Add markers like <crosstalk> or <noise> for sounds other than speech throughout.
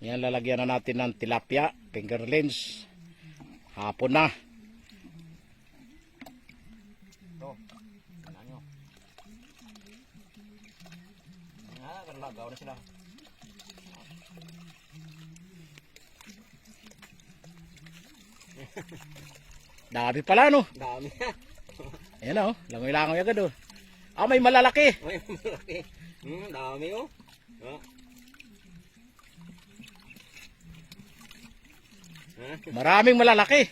Yan, lalagyan na natin ng tilapia, finger lens. Hapon na. Ito. Ano nyo? Ah, karlagaw na sila. <laughs> Dami pala, no? Dami. <laughs> Ayan o, langoy-langoy agad o. Ah, may malalaki. Ay, malaki. Hmm, dami oh. Ah. Maraming malalaki.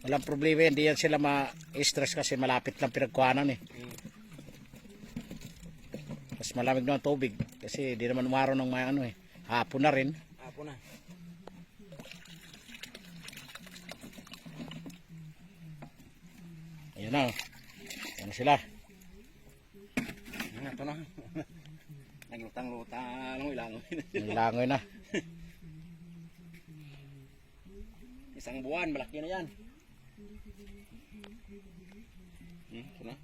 Walang problema yan. Hindi yan sila ma-stress kasi malapit lang pinagkuhanan eh. Mas malamig na ang tubig. Kasi di naman umaraw ng mga ano eh. Hapon na rin. Apo na. Ayan na. Ayan na sila. Ah, ito na. <laughs> Naglutang-lutang mo ilang. May langoy <laughs> na. Isang buwan, malaki na yan. Hmm, ito na.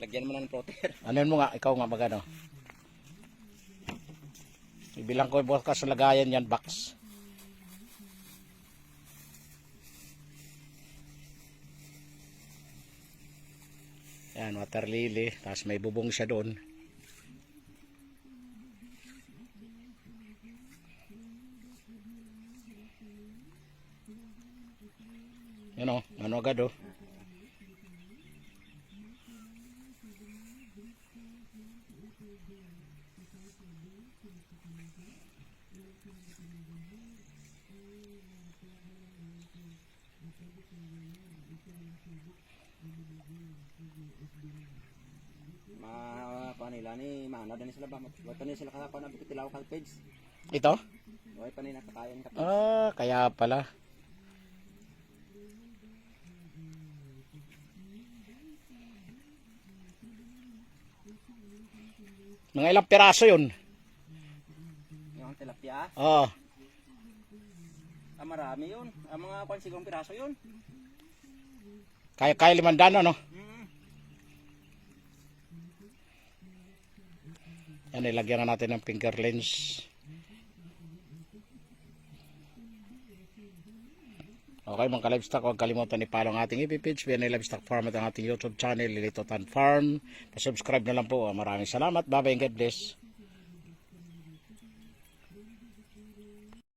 Lagyan mo na ng proter. <laughs> Ano yun mo nga? Ikaw nga magano. Ibilang ko bukas sa lagayan yan box. Yan, water lily. Tapos may bubong siya doon. Yan o, ano agad o. Ma, pa nila ni, mana din sila ba? Wala pa sila kakapan na bukitilaw kag page. Ito? Wala pa nila kakayan ka. Ah, kaya pala. Mga ilang piraso yun. Yung tilapia. Oh, Ah, marami yun. Ang mga kwansigong piraso yun. kaya kaya limandaan ano? Hmm. Yan, ilagyan na natin ng finger lens. Okay mga ka-livestock, huwag kalimutan i-follow ang ating FB page, BNA Livestock Farm at ang ating YouTube channel, Lilitotan Farm. Pa-subscribe na lang po. Maraming salamat. Bye-bye and God bless.